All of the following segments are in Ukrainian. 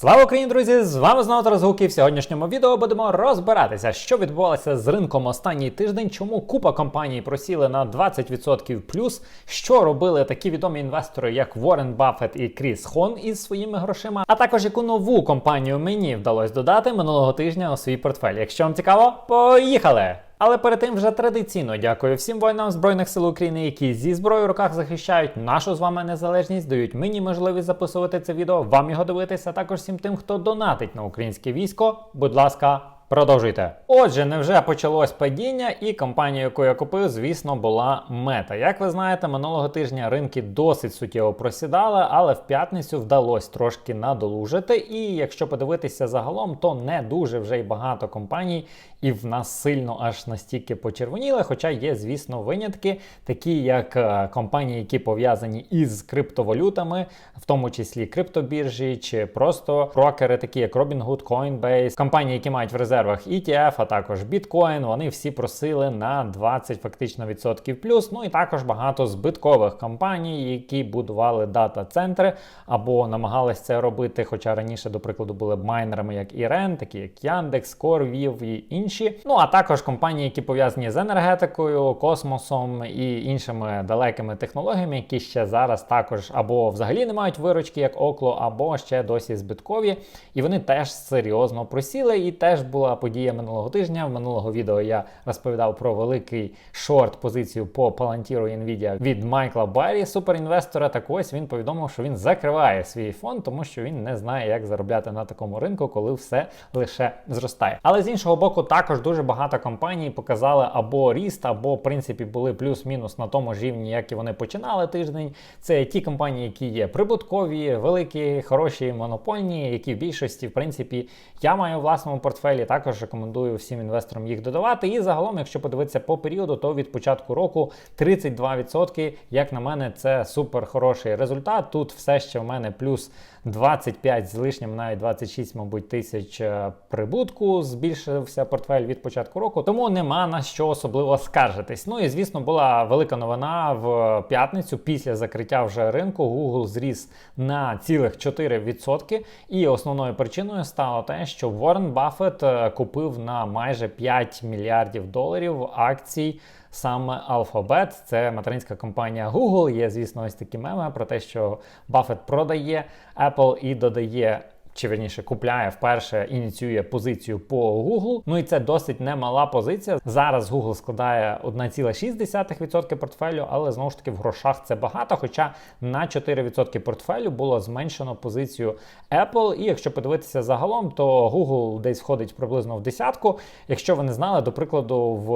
Слава Україні, друзі! З вами знову Тарас Гук, і В сьогоднішньому відео будемо розбиратися, що відбувалося з ринком останній тиждень, чому купа компаній просіли на 20% плюс, що робили такі відомі інвестори, як Уоррен Баффет і Кріс Хон із своїми грошима, а також яку нову компанію мені вдалося додати минулого тижня у свій портфель. Якщо вам цікаво, поїхали! Але перед тим вже традиційно дякую всім воїнам Збройних сил України, які зі зброєю в руках захищають нашу з вами незалежність, дають мені можливість записувати це відео, вам його дивитися, а також всім тим, хто донатить на українське військо. Будь ласка. Продовжуйте. Отже, невже почалось падіння, і компанія, яку я купив, звісно, була мета. Як ви знаєте, минулого тижня ринки досить суттєво просідали, але в п'ятницю вдалося трошки надолужити. І якщо подивитися загалом, то не дуже вже й багато компаній, і в нас сильно аж настільки почервоніли. Хоча є, звісно, винятки, такі як е, компанії, які пов'язані із криптовалютами, в тому числі криптобіржі, чи просто брокери, такі як Robinhood, Coinbase, компанії, які мають в резервах ETF, а також Bitcoin, вони всі просили на 20 фактично відсотків плюс. Ну і також багато збиткових компаній, які будували дата-центри або намагалися це робити. Хоча раніше, до прикладу, були майнерами, як Ірен, такі як Яндекс, Корвів і інші. Ну а також компанії, які пов'язані з енергетикою, космосом і іншими далекими технологіями, які ще зараз також або взагалі не мають виручки, як Окло, або ще досі збиткові. І вони теж серйозно просіли. І теж була подія минулого тижня. В минулого відео я розповідав про великий шорт позицію по Palantir Nvidia від Майкла Баррі, суперінвестора. Так ось він повідомив, що він закриває свій фонд, тому що він не знає, як заробляти на такому ринку, коли все лише зростає. Але з іншого боку, також дуже багато компаній показали або ріст, або в принципі були плюс-мінус на тому ж рівні, як і вони починали тиждень. Це ті компанії, які є прибуткові, великі, хороші, монопольні, які в більшості, в принципі, я маю в власному портфелі. Також рекомендую всім інвесторам їх додавати. І загалом, якщо подивитися по періоду, то від початку року 32%, як на мене, це супер хороший результат. Тут все ще в мене плюс 25 з лишнім, навіть 26, мабуть, тисяч е, прибутку. Збільшився портфель від початку року, тому нема на що особливо скаржитись. Ну і звісно, була велика новина в п'ятницю після закриття вже ринку. Google зріс на цілих 4%. І основною причиною стало те, що Уоррен Баффет купив на майже 5 мільярдів доларів акцій. Саме Alphabet, це материнська компанія Google. Є, звісно, ось такі меми про те, що Баффет продає Apple і додає. Чи верніше купляє вперше ініціює позицію по Google. Ну і це досить немала позиція. Зараз Google складає 1,6% портфелю, але знову ж таки в грошах це багато. Хоча на 4% портфелю було зменшено позицію Apple. І якщо подивитися загалом, то Google десь входить приблизно в десятку. Якщо ви не знали, до прикладу, в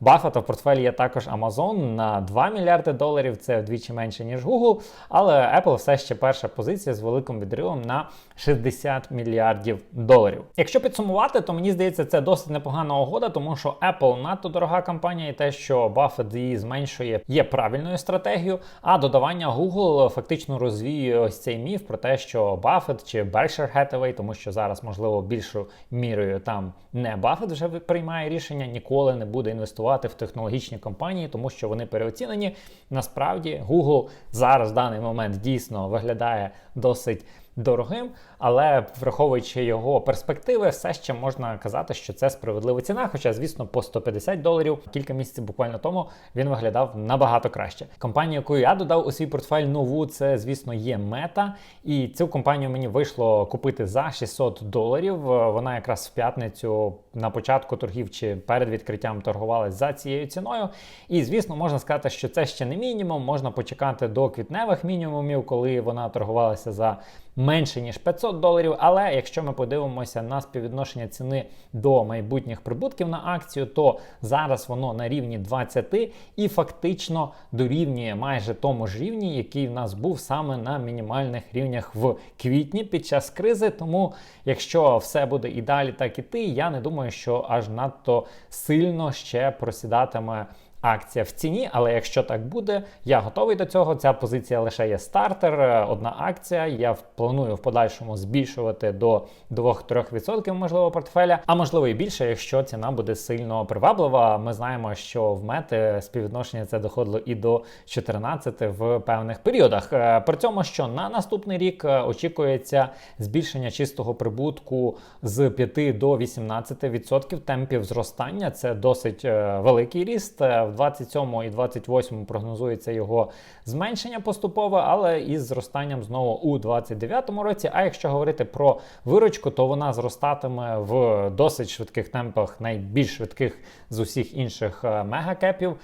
Buffett в портфелі є також Amazon на 2 мільярди доларів. Це вдвічі менше ніж Google. Але Apple все ще перша позиція з великим відривом на 60 мільярдів доларів. Якщо підсумувати, то мені здається, це досить непогана угода, тому що Apple надто дорога компанія, і те, що Buffett її зменшує, є правильною стратегією. А додавання Google фактично розвіює ось цей міф про те, що Buffett чи Berkshire Hathaway, тому що зараз, можливо, більшою мірою там не Buffett вже приймає рішення, ніколи не буде інвестувати в технологічні компанії, тому що вони переоцінені. Насправді, Google зараз в даний момент дійсно виглядає досить дорогим, але враховуючи його перспективи, все ще можна казати, що це справедлива ціна. Хоча, звісно, по 150 доларів кілька місяців буквально тому він виглядав набагато краще. Компанія, яку я додав у свій портфель нову, це звісно є мета. І цю компанію мені вийшло купити за 600 доларів. Вона якраз в п'ятницю на початку торгів чи перед відкриттям торгувалась за цією ціною. І звісно, можна сказати, що це ще не мінімум. Можна почекати до квітневих мінімумів, коли вона торгувалася за менше ніж 500 доларів. Але якщо ми подивимося на співвідношення ціни до майбутніх прибутків на акцію, то зараз воно на рівні 20 і фактично дорівнює майже тому ж рівні, який в нас був саме на мінімальних рівнях в квітні під час кризи. Тому, якщо все буде і далі так іти, я не думаю, що аж надто сильно ще просідатиме акція в ціні. Але якщо так буде, я готовий до цього. Ця позиція лише є стартер, е, одна акція. Я планую в подальшому збільшувати до 2-3% можливо портфеля, а можливо і більше, якщо ціна буде сильно приваблива. Ми знаємо, що в мети співвідношення це доходило і до 14 в певних періодах. Е, При цьому, що на наступний рік е, очікується збільшення чистого прибутку з 5 до 18% темпів зростання. Це досить великий ріст. В 27 і 28 прогнозується його зменшення поступове, але із зростанням знову у 29 році. А якщо говорити про виручку, то вона зростатиме в досить швидких темпах, найбільш швидких з усіх інших е, мегакепів. Е,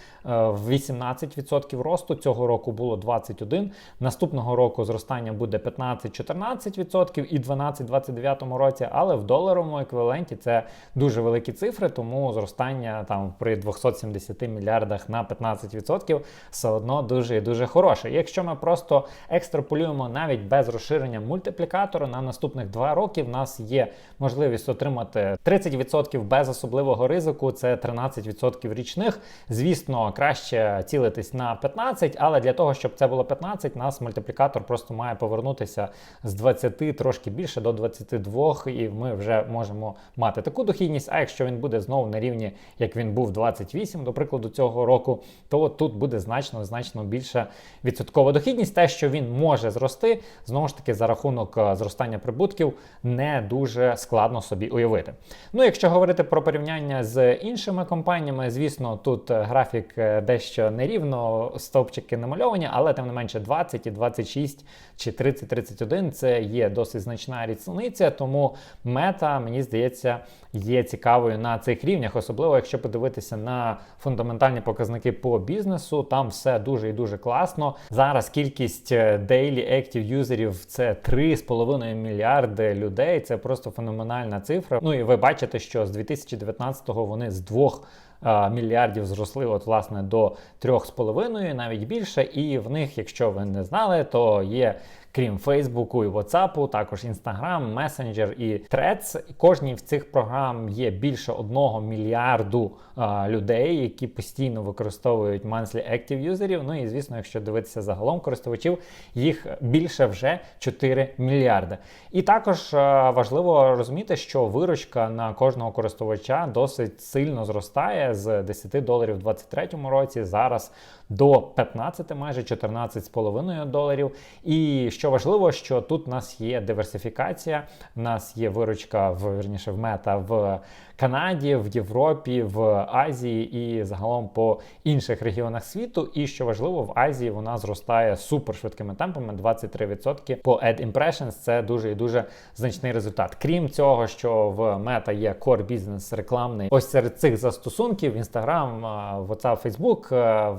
В 18% росту цього року було 21. Наступного року зростання буде 15-14% і 12-29 році, але в доларовому еквіваленті це дуже великі цифри, тому зростання там при 270 мільярдах на 15% все одно дуже і дуже хороше. Якщо ми просто екстраполюємо навіть без розширення мультиплікатору на наступних два роки, в нас є можливість отримати 30% без особливого ризику, це 13% річних. Звісно, краще цілитись на 15, але для того, щоб це було 15, нас мультиплікатор просто має повернутися з 20 трошки більше до 22, і ми вже можемо мати таку дохідність. А якщо він буде знову на рівні, як він був 28, до прикладу, року, то тут буде значно значно більша відсоткова дохідність. Те, що він може зрости, знову ж таки, за рахунок е, зростання прибутків, не дуже складно собі уявити. Ну, якщо говорити про порівняння з іншими компаніями, звісно, тут е, графік е, дещо нерівно, стовпчики намальовані, але тим не менше 20 і 26 чи 30-31 це є досить значна різниця, тому мета, мені здається, є цікавою на цих рівнях, особливо якщо подивитися на фундаментальні показники по бізнесу, там все дуже і дуже класно. Зараз кількість е, daily active юзерів це 3,5 мільярди людей. Це просто феноменальна цифра. Ну і ви бачите, що з 2019-го вони з двох е, мільярдів зросли, от власне до 3,5, навіть більше. І в них, якщо ви не знали, то є. Крім Фейсбуку і WhatsApp, також Instagram, Messenger і Threads. Кожній в цих програм є більше одного мільярду а, людей, які постійно використовують monthly active юзерів. Ну і звісно, якщо дивитися загалом користувачів, їх більше вже 4 мільярди. І також а, важливо розуміти, що виручка на кожного користувача досить сильно зростає з 10 доларів у 2023 році. Зараз до 15, майже 14,5 доларів. І що важливо, що тут у нас є диверсифікація, у нас є виручка в верніше в мета в Канаді, в Європі, в Азії і загалом по інших регіонах світу. І що важливо, в Азії вона зростає супер швидкими темпами 23% по Ad Impressions. Це дуже і дуже значний результат. Крім цього, що в мета є core бізнес рекламний. Ось серед цих застосунків Instagram, WhatsApp, Facebook,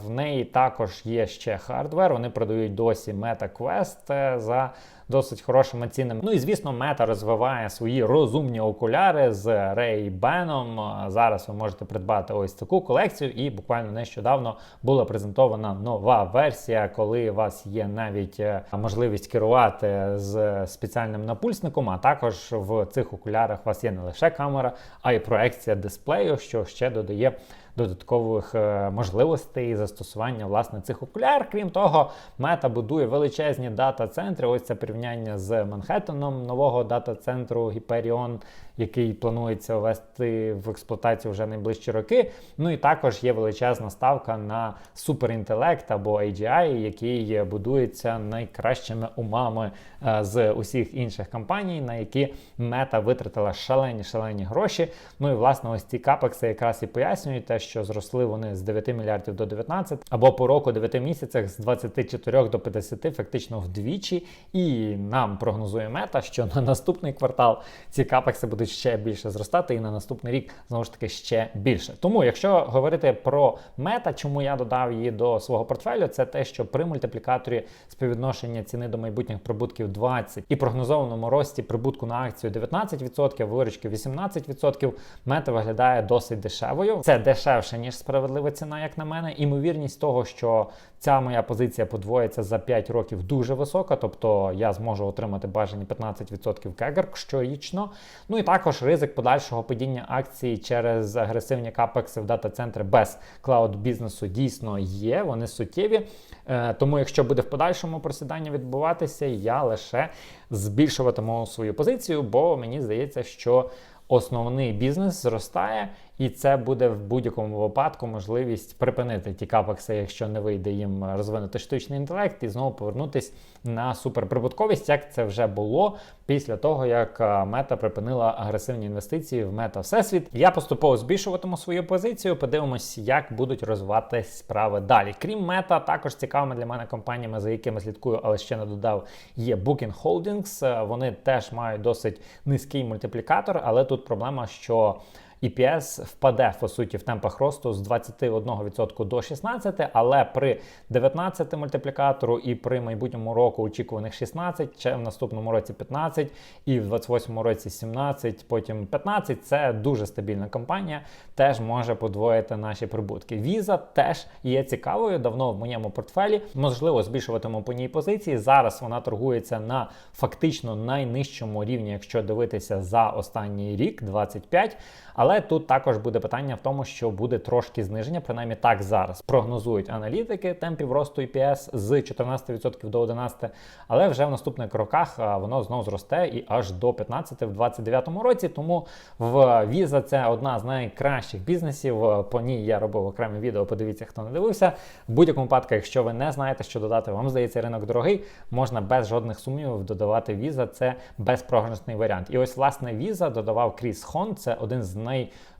в неї також є ще хардвер. Вони продають досі Meta Quest е, за досить хорошими цінами. Ну і звісно, мета розвиває свої розумні окуляри з Ray-Ban. Зараз ви можете придбати ось таку колекцію, і буквально нещодавно була презентована нова версія, коли у вас є навіть е, можливість керувати з спеціальним напульсником. А також в цих окулярах у вас є не лише камера, а й проекція дисплею, що ще додає додаткових е, можливостей застосування власне цих окуляр. Крім того, мета будує величезні дата-центри. Ось це порівняння з Манхеттеном нового дата-центру Hyperion, який планується ввести в експлуатацію вже найближчі роки. Ну і також є величезна ставка на суперінтелект або AGI, який будується найкращими умами е, з усіх інших компаній, на які мета витратила шалені шалені гроші. Ну і власне ось ці капекси якраз і пояснюють те, що зросли вони з 9 мільярдів до 19, або по року 9 місяцях з 24 до 50, фактично вдвічі. І нам прогнозує мета, що на наступний квартал ці капекси будуть ще більше зростати, і на наступний рік знову ж таки ще більше. Тому, якщо говорити про мета, чому я додав її до свого портфелю, це те, що при мультиплікаторі співвідношення ціни до майбутніх прибутків 20 і прогнозованому рості прибутку на акцію 19%, виручки 18%, мета виглядає досить дешевою. Це дешевше, ніж справедлива ціна, як на мене. Імовірність того, що ця моя позиція подвоїться за 5 років, дуже висока. Тобто я зможу отримати бажані 15% кегер щорічно. Ну і також ризик подальшого падіння акцій через агресивні капекси в дата-центри без клауд бізнесу дійсно є. Вони суттєві. Е, тому, якщо буде в подальшому просідання відбуватися, я лише збільшуватиму свою позицію, бо мені здається, що основний бізнес зростає, і це буде в будь-якому випадку можливість припинити ті капекси, якщо не вийде їм розвинути штучний інтелект, і знову повернутись на суперприбутковість, як це вже було після того, як мета припинила агресивні інвестиції в мета всесвіт. Я поступово збільшуватиму свою позицію. Подивимось, як будуть розвиватись справи далі. Крім мета, також цікавими для мене компаніями, за якими слідкую, але ще не додав, є Booking Holdings. Вони теж мають досить низький мультиплікатор, але тут проблема, що EPS впаде по суті в темпах росту з 21% до 16%, але при 19 мультиплікатору і при майбутньому року очікуваних 16, ще в наступному році 15 і в 28 році 17, потім 15. Це дуже стабільна компанія, теж може подвоїти наші прибутки. Visa теж є цікавою, давно в моєму портфелі. Можливо, збільшуватиму по ній позиції. Зараз вона торгується на фактично найнижчому рівні, якщо дивитися за останній рік, 25. Але тут також буде питання в тому, що буде трошки зниження, принаймні так зараз прогнозують аналітики темпів росту EPS з 14% до 11%, але вже в наступних роках воно знову зросте і аж до 15% в 2029 році. Тому в Visa це одна з найкращих бізнесів. По ній я робив окреме відео. Подивіться, хто не дивився. В будь-якому випадку, якщо ви не знаєте, що додати, вам здається, ринок дорогий, можна без жодних сумнівів додавати Visa. Це безпрограшний варіант. І ось власне Visa додавав Кріс Хон. Це один з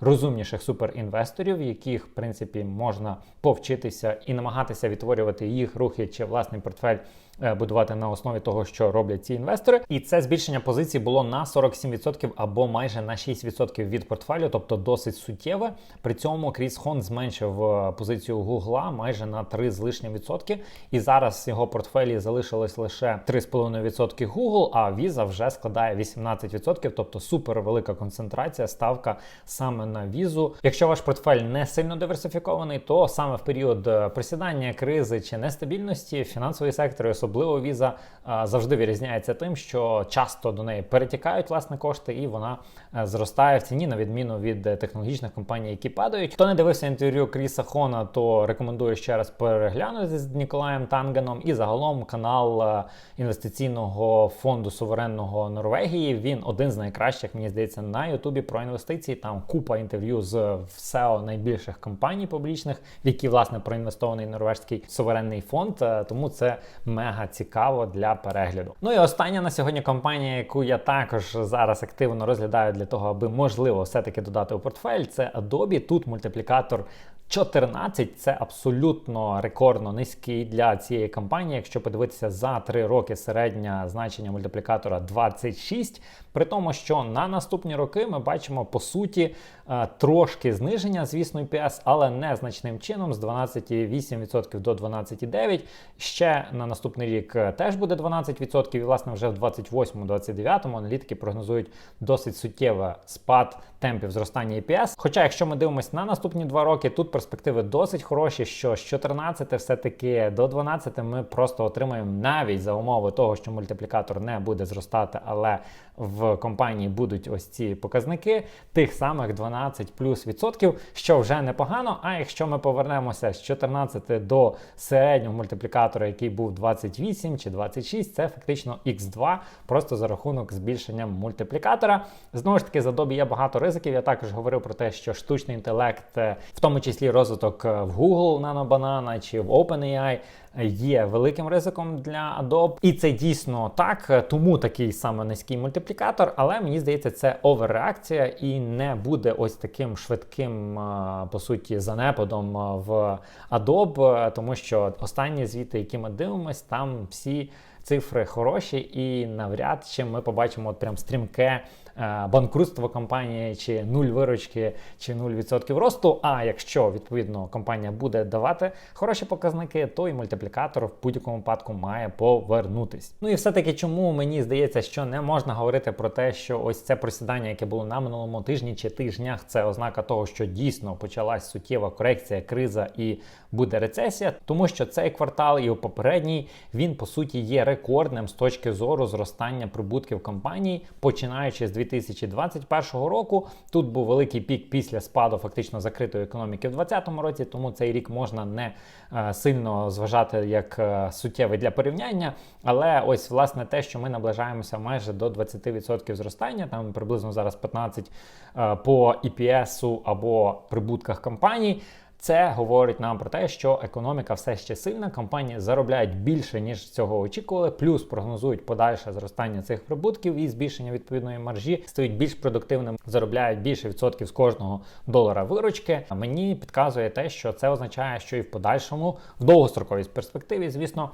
найрозумніших суперінвесторів, яких в принципі можна повчитися і намагатися відтворювати їх рухи чи власний портфель. Е, будувати на основі того, що роблять ці інвестори, і це збільшення позицій було на 47% або майже на 6% від портфелю, тобто досить суттєве. При цьому Кріс Хон зменшив е, позицію Гугла майже на 3 з лишнім відсотки. І зараз його портфелі залишилось лише 3,5% Google, а Visa вже складає 18%, тобто супер велика концентрація, ставка саме на візу. Якщо ваш портфель не сильно диверсифікований, то саме в період е, присідання, кризи чи нестабільності фінансовий сектор, особливо віза, завжди вирізняється тим, що часто до неї перетікають власне кошти, і вона е, зростає в ціні на відміну від е, технологічних компаній, які падають. Хто не дивився інтерв'ю Кріса Хона, то рекомендую ще раз переглянути з Ніколаєм Танганом і загалом канал інвестиційного фонду суверенного Норвегії. Він один з найкращих, мені здається, на Ютубі про інвестиції. Там купа інтерв'ю з SEO найбільших компаній публічних, в які власне проінвестований норвежський суверенний фонд. Е, тому це мега цікаво для перегляду. Ну і остання на сьогодні компанія, яку я також зараз активно розглядаю для того, аби можливо все-таки додати у портфель, це Adobe. Тут мультиплікатор 14 це абсолютно рекордно низький для цієї компанії. Якщо подивитися за 3 роки середнє значення мультиплікатора 26, при тому, що на наступні роки ми бачимо по суті е, трошки зниження, звісно, EPS, але не значним чином з 12,8% до 12,9%. Ще на наступний рік е, теж буде 12%, і власне вже в 28-29 аналітики прогнозують досить суттєвий спад темпів зростання EPS. Хоча, якщо ми дивимося на наступні два роки, тут перспективи досить хороші, що з 14 все-таки до 12 ми просто отримаємо навіть за умови того, що мультиплікатор не буде зростати, але в компанії будуть ось ці показники, тих самих 12 плюс відсотків, що вже непогано. А якщо ми повернемося з 14 до середнього мультиплікатора, який був 28 чи 26, це фактично X2, просто за рахунок збільшення мультиплікатора. Знову ж таки, за добі є багато ризиків. Я також говорив про те, що штучний інтелект, е, в тому числі розвиток е, в Google Nano Banana чи в OpenAI, є великим ризиком для Adobe. І це дійсно так, тому такий саме низький мультиплікатор, але мені здається, це оверреакція і не буде ось таким швидким, по суті, занепадом в Adobe, тому що останні звіти, які ми дивимося, там всі цифри хороші, і навряд чи ми побачимо от прям стрімке. Е, банкрутство компанії, чи нуль виручки, чи 0% росту. А якщо відповідно компанія буде давати хороші показники, то і мультиплікатор в будь-якому випадку має повернутись. Ну і все-таки, чому мені здається, що не можна говорити про те, що ось це просідання, яке було на минулому тижні чи тижнях, це ознака того, що дійсно почалась суттєва корекція, криза і буде рецесія, тому що цей квартал і попередній він по суті є рекордним з точки зору зростання прибутків компаній, починаючи з 2021 року. Тут був великий пік після спаду фактично закритої економіки в 2020 році, тому цей рік можна не е, сильно зважати як е, суттєвий для порівняння. Але ось власне те, що ми наближаємося майже до 20% зростання, там приблизно зараз 15 е, по EPS або прибутках компаній. Це говорить нам про те, що економіка все ще сильна, компанії заробляють більше ніж цього очікували, плюс прогнозують подальше зростання цих прибутків і збільшення відповідної маржі, стають більш продуктивними, заробляють більше відсотків з кожного долара виручки. Мені підказує те, що це означає, що і в подальшому, в довгостроковій перспективі, звісно,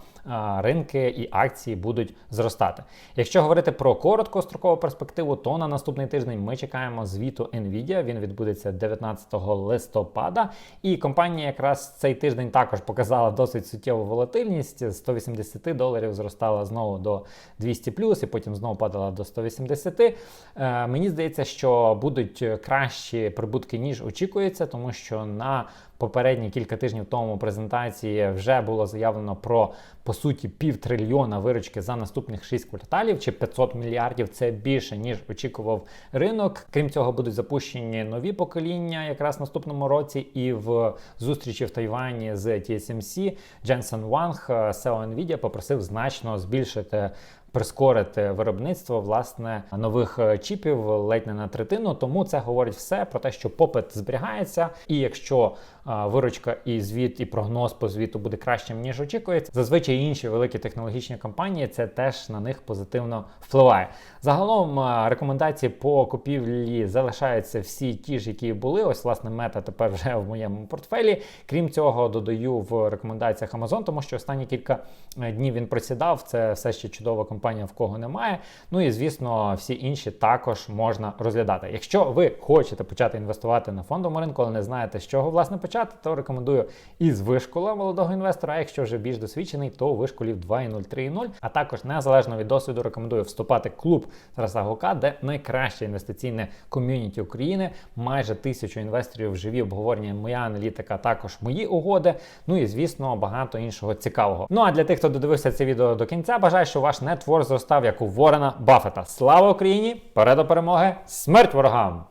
ринки і акції будуть зростати. Якщо говорити про короткострокову перспективу, то на наступний тиждень ми чекаємо звіту Nvidia. Він відбудеться 19 листопада. І компанія якраз цей тиждень також показала досить суттєву волатильність. З 180 доларів зростала знову до 200 плюс, і потім знову падала до 180. Е, мені здається, що будуть кращі прибутки, ніж очікується, тому що на попередні кілька тижнів тому презентації вже було заявлено про по суті півтрильйона виручки за наступних 6 кварталів чи 500 мільярдів. Це більше ніж очікував ринок. Крім цього, будуть запущені нові покоління якраз в наступному році. І в зустрічі в Тайвані з TSMC Дженсен Ванг, SEO Nvidia, попросив значно збільшити прискорити виробництво власне нових е, чіпів ледь не на третину. Тому це говорить все про те, що попит зберігається, і якщо виручка і звіт, і прогноз по звіту буде кращим ніж очікується, зазвичай інші великі технологічні компанії це теж на них позитивно впливає. Загалом рекомендації по купівлі залишаються всі ті ж, які були. Ось власне мета тепер вже в моєму портфелі. Крім цього, додаю в рекомендаціях Amazon, тому що останні кілька е, днів він просідав. Це все ще чудова компанія, в кого немає. Ну і звісно, всі інші також можна розглядати. Якщо ви хочете почати інвестувати на фондовому ринку, але не знаєте, з чого власне почати, то рекомендую із вишкола молодого інвестора. А якщо вже більш досвідчений, то вишколів 2.0, 3.0. А також незалежно від досвіду, рекомендую вступати в клуб Тараса Гука, де найкраще інвестиційне ком'юніті України. Майже тисячу інвесторів живі обговорення, моя аналітика, також мої угоди. Ну і звісно, багато іншого цікавого. Ну а для тих, хто додивився це відео до кінця, бажаю, що ваш нетворк зростав як у Ворена Баффета. Слава Україні! Перед до перемоги! Смерть ворогам!